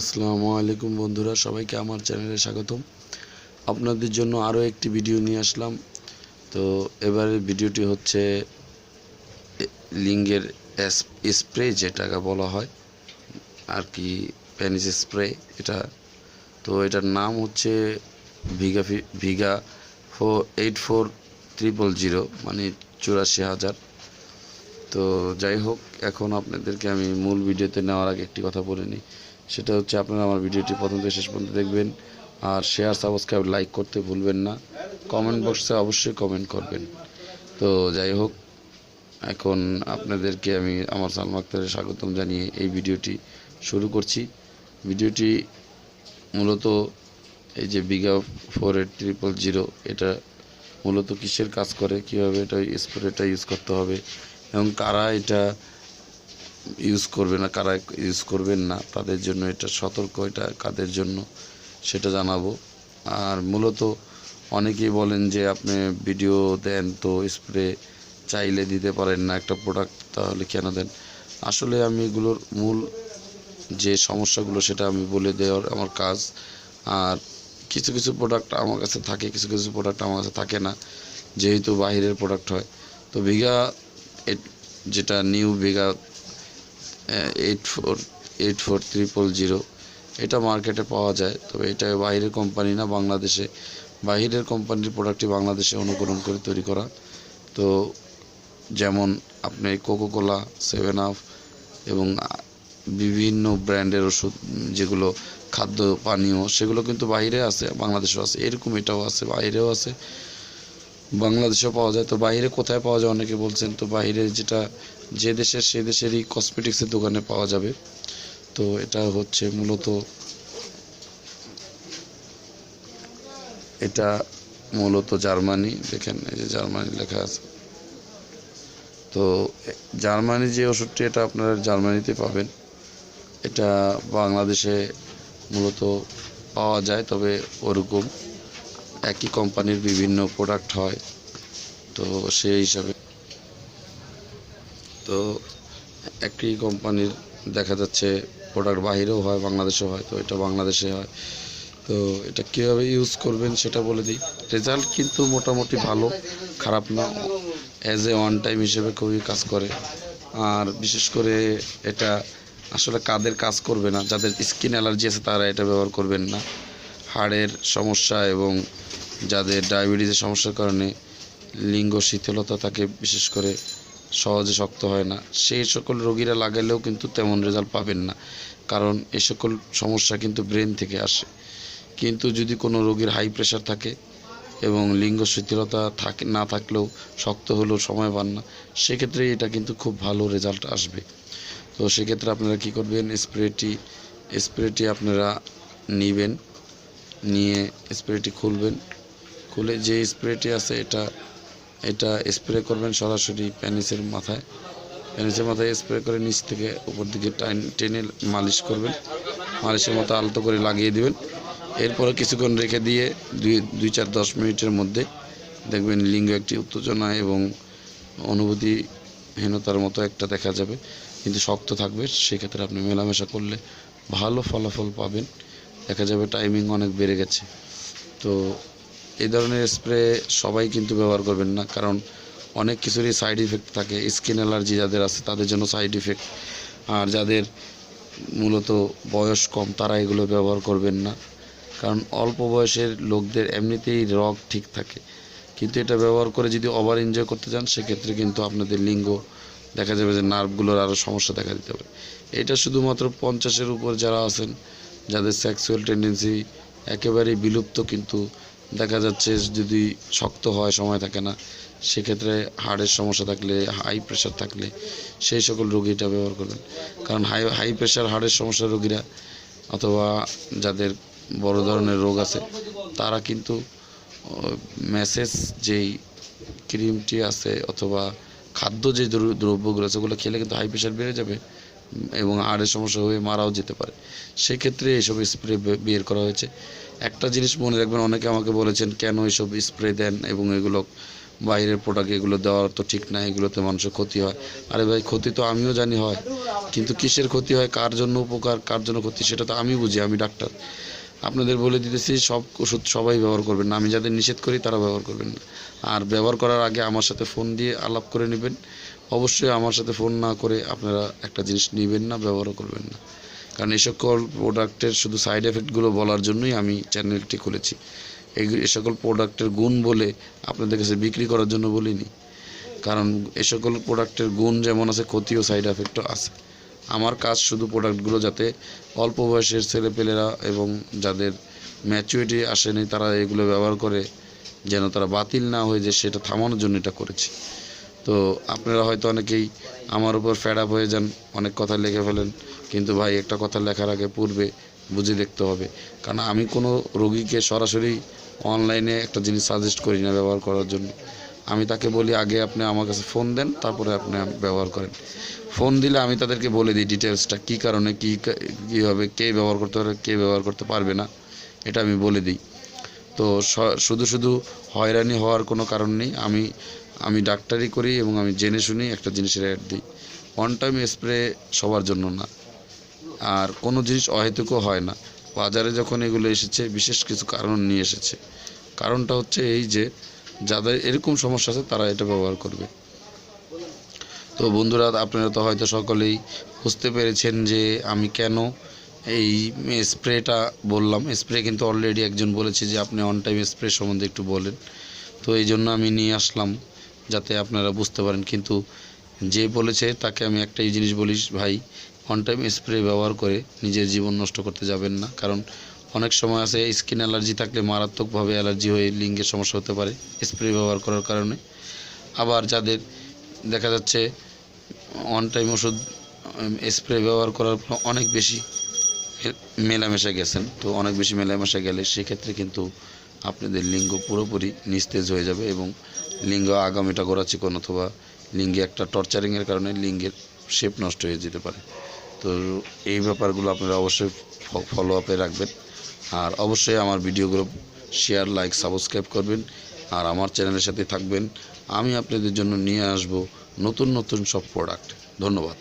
আসসালামু আলাইকুম বন্ধুরা, সবাইকে আমার চ্যানেলে স্বাগতম। আপনাদের জন্য আরও একটি ভিডিও নিয়ে আসলাম। তো এবারের ভিডিওটি হচ্ছে লিঙ্গের স্প্রে যেটাকে বলা হয়, আর কি প্যানিস স্প্রে এটা। তো এটার নাম হচ্ছে ভিগা ভিগা four, eight four triple zero মানে চুরাশি হাজার। তো যাই হোক, এখন আপনাদেরকে আমি মূল ভিডিওতে নেওয়ার আগে একটি কথা বলে নিই। সেটা হচ্ছে আপনারা আমার ভিডিওটি প্রথম থেকে শেষ পর্যন্ত দেখবেন। আর শেয়ার সাবস্ক্রাইব লাইক করতে ভুলবেন না। কমেন্ট বক্সে অবশ্যই কমেন্ট করবেন। তো যাই হোক, এখন আপনাদেরকে আমি আমার সালমা আক্তারের স্বাগতম জানিয়ে এই ভিডিওটি শুরু করছি। ভিডিওটি মূলত এই যে বিঘা ফোর এইট ট্রিপল জিরো এটা মূলত কিসের কাজ করে? কীভাবে এটা স্প্রেটা ইউজ করতে হবে? এবং কারা এটা ইউজ করবে না, কারা ইউজ করবেন না, তাদের জন্য এটা সতর্ক, এটা কাদের জন্য সেটা জানাব। আর মূলত অনেকেই বলেন যে আপনি ভিডিও দেন তো স্প্রে চাইলে দিতে পারেন না একটা প্রোডাক্ট তাহলে কেন দেন? আসলে আমি এগুলোর মূল যে সমস্যাগুলো সেটা আমি বলে দেওয়ার আমার কাজ। আর কিছু কিছু প্রোডাক্ট আমার কাছে থাকে, কিছু কিছু প্রোডাক্ট আমার কাছে থাকে না, যেহেতু বাইরের প্রোডাক্ট হয়। তো এট- যেটা নিউ বিঘা eight four eight four triple zero এটা মার্কেটে পাওয়া যায়, তবে এটা বাইরের কোম্পানি না, বাংলাদেশে। বাইরের কোম্পানির প্রোডাক্টটি বাংলাদেশে অনুকরণ করে তৈরি করা। তো যেমন আপনি কোকোকোলা সেভেন আপ এবং বিভিন্ন ব্র্যান্ডের ওষুধ, যেগুলো খাদ্য, পানীয়, সেগুলো কিন্তু বাইরে আছে, বাংলাদেশেও আছে। এরকম এটাও আছে, বাইরেও আছে। বাংলাদেশেও পাওয়া যায়। তো বাইরে কোথায় পাওয়া যায়? অনেকে বলছেন, তো বাইরে যেটা, যে দেশের সে দেশেরই কসমেটিক্সের দোকানে পাওয়া যাবে। তো এটা হচ্ছে মূলত, এটা মূলত জার্মানি। দেখেন, এই যে জার্মানি লেখা আছে। তো জার্মানি যে ওষুধটি, এটা আপনারা জার্মানিতে পাবেন। এটা বাংলাদেশে মূলত পাওয়া যায়, তবে ওরকম একই কোম্পানির বিভিন্ন প্রোডাক্ট হয়। তো সেই হিসাবে তো একই কোম্পানির দেখা যাচ্ছে প্রোডাক্ট বাইরেও হয়, বাংলাদেশেও হয়, তো এটা বাংলাদেশে হয়। তো এটা কীভাবে ইউজ করবেন সেটা বলে দিই। রেজাল্ট কিন্তু মোটামুটি ভালো, খারাপ না। অ্যাজ এ ওয়ান টাইম হিসেবে খুবই কাজ করে। আর বিশেষ করে এটা আসলে কাদের কাজ করবে না, যাদের স্কিন অ্যালার্জি আছে তারা এটা ব্যবহার করবেন না। হাড়ের সমস্যা এবং যাদের ডায়াবেটিসের সমস্যার কারণে লিঙ্গ শিথিলতা থাকে বিশেষ করে সহজে শক্ত হয় না। সেই সকল রোগীরা লাগালেও কিন্তু তেমন রেজাল্ট পাবেন না। কারণ এ সকল সমস্যা কিন্তু ব্রেন থেকে আসে। কিন্তু যদি কোনো রোগীর হাই প্রেশার থাকে এবং লিঙ্গ শিথিলতা থাকে, না থাকলেও শক্ত হলেও সময় পান না, সেক্ষেত্রে এটা কিন্তু খুব ভালো রেজাল্ট আসবে। তো সেক্ষেত্রে আপনারা কী করবেন? স্প্রেটি স্প্রেটি আপনারা নেবেন। নিয়ে স্প্রেটি খুলবেন। খুলে যে স্প্রেটি আছে এটা এটা স্প্রে করবেন সরাসরি প্যানিসের মাথায়। প্যানিসের মাথায় স্প্রে করে নিচ থেকে উপর দিকে টেনে মালিশ করবেন। মালিশের মতো আলতো করে লাগিয়ে দিবেন। এরপরে কিছুক্ষণ রেখে দিয়ে দুই দুই চার দশ মিনিটের মধ্যে দেখবেন লিঙ্গ একটি উত্তেজনা এবং অনুভূতিহীনতার মতো একটা দেখা যাবে। কিন্তু শক্ত থাকবে, সেক্ষেত্রে আপনি মেলামেশা করলে ভালো ফলাফল পাবেন। দেখা যাবে টাইমিং অনেক বেড়ে গেছে। তো এই ধরনের স্প্রে সবাই কিন্তু ব্যবহার করবেন না, কারণ অনেক কিছুরই সাইড ইফেক্ট থাকে। স্কিন অ্যালার্জি যাদের আছে, তাদের জন্য সাইড ইফেক্ট আর যাদের মূলত বয়স কম, তারা এগুলো ব্যবহার করবেন না। কারণ অল্প বয়সের লোকদের এমনিতেই রগ ঠিক থাকে। কিন্তু এটা ব্যবহার করে যদি ওভার এনজয় করতে চান, সেক্ষেত্রে কিন্তু আপনাদের লিঙ্গ, দেখা যাবে যে নার্ভগুলোর আরও সমস্যা দেখা দিতে পারে। এটা শুধুমাত্র পঞ্চাশের উপর যারা আছেন যাদের সেক্সুয়াল টেন্ডেন্সি একেবারেই বিলুপ্ত কিন্তু দেখা যাচ্ছে যদি শক্ত হয়, সময় থাকে না, সেক্ষেত্রে হাড়ের সমস্যা থাকলে হাই প্রেশার থাকলে সেই সকল রোগী এটা ব্যবহার করবেন। কারণ হাই হাই প্রেশার হাড়ের সমস্যার রোগীরা অথবা যাদের বড় ধরনের রোগ আছে, তারা কিন্তু মেসেজ যেই ক্রিমটি আছে অথবা খাদ্য যে দ্রব্যগুলো আছে, ওগুলো খেলে কিন্তু হাই প্রেশার বেড়ে যাবে। এবং হাড়ের সমস্যা হয়ে মারাও যেতে পারে। সেক্ষেত্রে এইসব স্প্রে বের করা হয়েছে। একটা জিনিস মনে রাখবেন, অনেকে আমাকে বলেছেন, কেন এইসব স্প্রে দেন এবং এগুলো বাইরের প্রোডাক্ট এগুলো দেওয়া তো ঠিক না, এগুলোতে মানুষের ক্ষতি হয়। আরে ভাই, ক্ষতি তো আমিও জানি হয়, কিন্তু কিসের ক্ষতি হয়, কার জন্য উপকার, কার জন্য ক্ষতি, সেটা তো আমি বুঝি, আমি ডাক্তার। আপনাদের বলে দিতেছি, সব ওষুধ সবাই ব্যবহার করবেন না, আমি যাদের নিষেধ করি তারা ব্যবহার করবেন না। আর ব্যবহার করার আগে আমার সাথে ফোন দিয়ে আলাপ করে নেবেন অবশ্যই আমার সাথে ফোন না করে আপনারা একটা জিনিস নেবেন না, ব্যবহারও করবেন না। কারণ এই সকল প্রোডাক্টের শুধু সাইড এফেক্টগুলো বলার জন্যই আমি চ্যানেলটি খুলেছি। এই সকল প্রোডাক্টের গুণ বলে আপনাদের কাছে বিক্রি করার জন্য বলিনি। কারণ এ সকল প্রোডাক্টের গুণ যেমন আছে ক্ষতি ও সাইড এফেক্টও আছে। আমার কাজ শুধু প্রোডাক্টগুলো যাতে অল্প বয়সের ছেলেপেলেরা এবং যাদের ম্যাচুরিটি আসেনি, তারা এগুলো ব্যবহার করে যেন তারা বাতিল না হয়ে যায় সেটা থামানোর জন্য এটা করেছি। তো আপনারা হয়তো অনেকেই আমার উপর ফ্যাড আপ হয়ে যান, অনেক কথা লিখে ফেলেন। কিন্তু ভাই, একটা কথা লেখার আগে পূর্বে বুঝে দেখতে হবে। কারণ আমি কোনো রোগীকে সরাসরি অনলাইনে একটা জিনিস সাজেস্ট করি না ব্যবহার করার জন্য। আমি তাকে বলি, আগে আপনি আমার কাছে ফোন দেন, তারপরে আপনি ব্যবহার করেন। ফোন দিলে আমি তাদেরকে বলে দিই ডিটেলসটা কী কারণে, কী কীভাবে কে ব্যবহার করতে পারবে কে ব্যবহার করতে পারবে না, এটা আমি বলে দিই। তো শুধু শুধু হয়রানি হওয়ার কোনো কারণ নেই। আমি আমি ডাক্তারি করি এবং আমি জেনে শুনেই একটা জিনিসের অ্যাড দিই। ওয়ান টাইম স্প্রে সবার জন্য না। আর কোনো জিনিস অহেতুকও হয় না। বাজারে যখন এগুলো এসেছে, বিশেষ কিছু কারণ নিয়ে এসেছে। কারণটা হচ্ছে এই যে, যাদের এরকম সমস্যা আছে, তারা এটা ব্যবহার করবে। তো বন্ধুরা, আপনারা তো হয়তো সকলেই বুঝতে পেরেছেন যে, আমি কেন এই স্প্রেটা বললাম। স্প্রে কিন্তু অলরেডি একজন বলেছে যে, আপনি অন টাইম স্প্রে সম্বন্ধে একটু বলেন। তো এই জন্য আমি নিয়ে আসলাম। যাতে আপনারা বুঝতে পারেন। কিন্তু যে বলেছে, তাকে আমি একটাই জিনিস বলিস ভাই অন টাইম স্প্রে ব্যবহার করে নিজের জীবন নষ্ট করতে যাবেন না। কারণ অনেক সময় আছে স্কিন অ্যালার্জি থাকলে মারাত্মকভাবে অ্যালার্জি হয়ে লিঙ্গের সমস্যা হতে পারে স্প্রে ব্যবহার করার কারণে। আবার যাদের দেখা যাচ্ছে অন টাইম ওষুধ স্প্রে ব্যবহার করার পর অনেক বেশি মেলামেশা গেছেন। তো অনেক বেশি মেলামেশা গেলে সেক্ষেত্রে কিন্তু আপনাদের লিঙ্গ পুরোপুরি নিস্তেজ হয়ে যাবে এবং লিঙ্গ আগামীটা গোড়া চিকন অথবা লিঙ্গে একটা টর্চারিংয়ের কারণে লিঙ্গের শেপ নষ্ট হয়ে যেতে পারে। তো এই ব্যাপারগুলো আপনারা অবশ্যই ফলো আপে রাখবেন। আর অবশ্যই আমার ভিডিওগুলো শেয়ার লাইক সাবস্ক্রাইব করবেন। আর আমার চ্যানেলের সাথে থাকবেন। আমি আপনাদের জন্য নিয়ে আসব নতুন নতুন সব প্রোডাক্ট ধন্যবাদ।